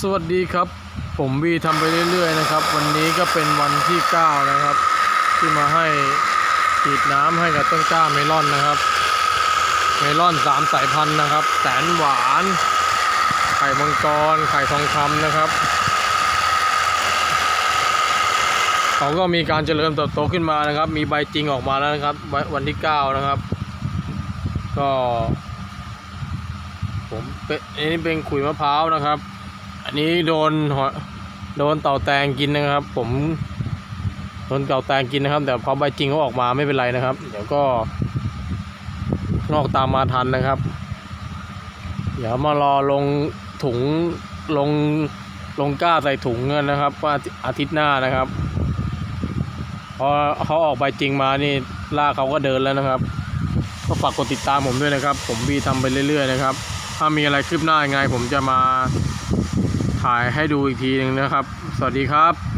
สวัสดีครับ ผมวีทำไปเรื่อย ๆ นะครับ วันนี้ก็เป็นวันที่ 9 นะครับ ที่มาให้ฉีดน้ำให้กับต้นกล้าเมลอนนะครับ เมลอนสามสายพันธุ์นะครับแสนหวาน ไข่มังกร ไข่ทองคำนะครับ เขาก็มีการเจริญเติบโตขึ้นมานะครับ มีใบจริงออกมาแล้วนะครับ วันที่ 9 นะครับ ก็ ผมเป็นอันนี้เป็นขุยมะพร้าวนะครับ นนี้โดนหอโดนเต่าแตงกินนะครับ ผมโดนเต่าแตงกินนะครับ แต่พอใบจริงเขาออกมาไม่เป็นไรนะครับ เดี๋ยวก็งอกตามมาทันนะครับ เดี๋ยวมารอลงถุงลงลงกล้าใส่ถุงกันนะครับว่าอาทิตย์หน้านะครับพอเขาออกใบจริงมานี่ล่ากเขาก็เดินแล้วนะครับ ก็ฝากกดติดตามผมด้วยนะครับ ผมบีทำไปเรื่อย ๆ นะครับ ถ้ามีอะไรคืบหน้ายังไง ผมจะมา ถ่ายให้ดูอีกทีหนึ่งนะครับ สวัสดีครับ